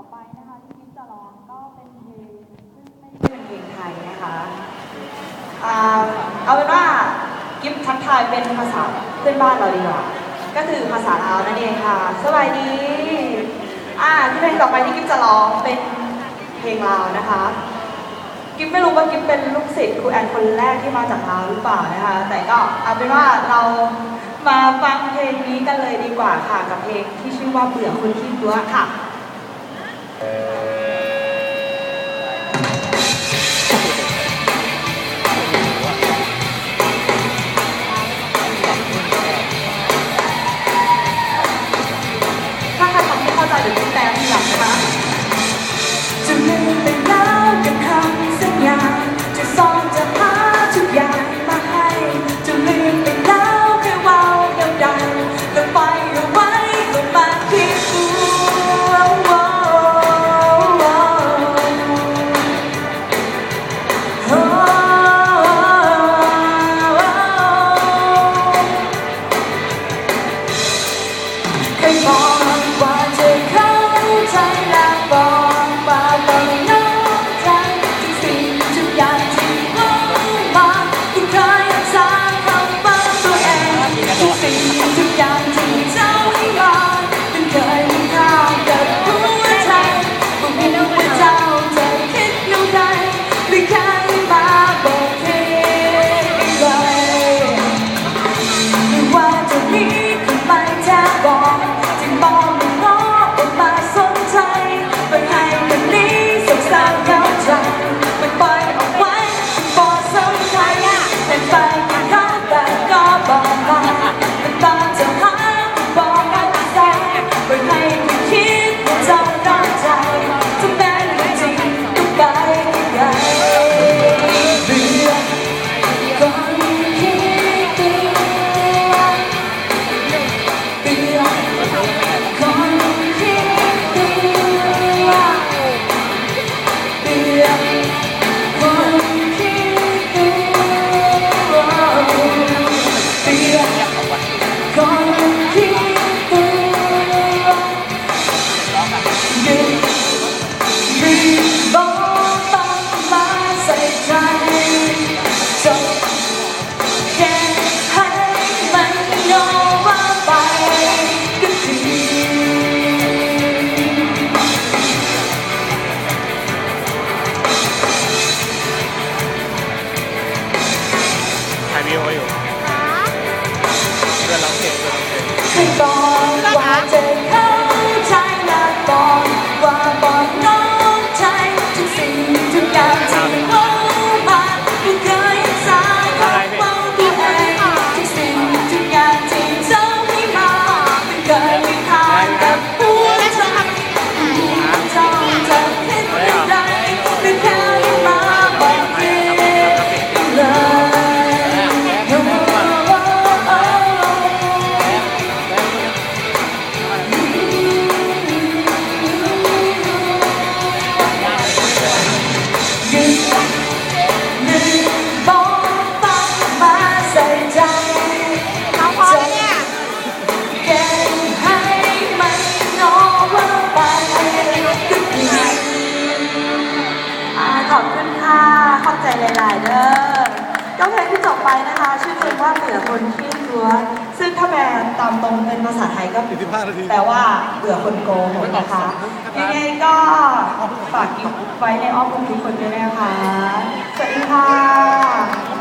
อไปนะคะที่กิ๊ฟจะร้องก็เป็นเพลงซึ่งไม่ใช่เป็นเพลงไทยนะคะอ่าเอาเป็นว่ากิ๊ฟทักทายเป็นภาษาเพื่อนบ้านเราดีกว่า ก็คือภาษาลาวนั่นเองค่ะ สวัสดีอ่าที่เพลงต่อไปที่กิ๊ฟจะร้องเป็นเพลงลาวนะคะกิ๊บไม่รู้ว่ากิ๊บเป็นลูกศิษย์ครูแอนคนแรกที่มาจากลาวหรือเปล่านะคะ แต่ก็เอาเป็นว่าเรามาฟังเพลงนี้กันเลยดีกว่าค่ะกับเพลงที่ชื่อว่าเบื่อคนที่ตัวค่ะ ถ้าใครฟังไม่เข้าใจหรือแปลผิดนะคะ ชื่อเพลงว่าเบื่อคนขี้ตัวซึ่งถ้าแปลตามตรงเป็นภาษาไทยก็45นาทีแปลว่าเบื่อคนโกงนะคะยังไงก็ฝากกิฟไว้ในอ้อมอกทุกคนด้วยนะคะ สวัสดีค่ะ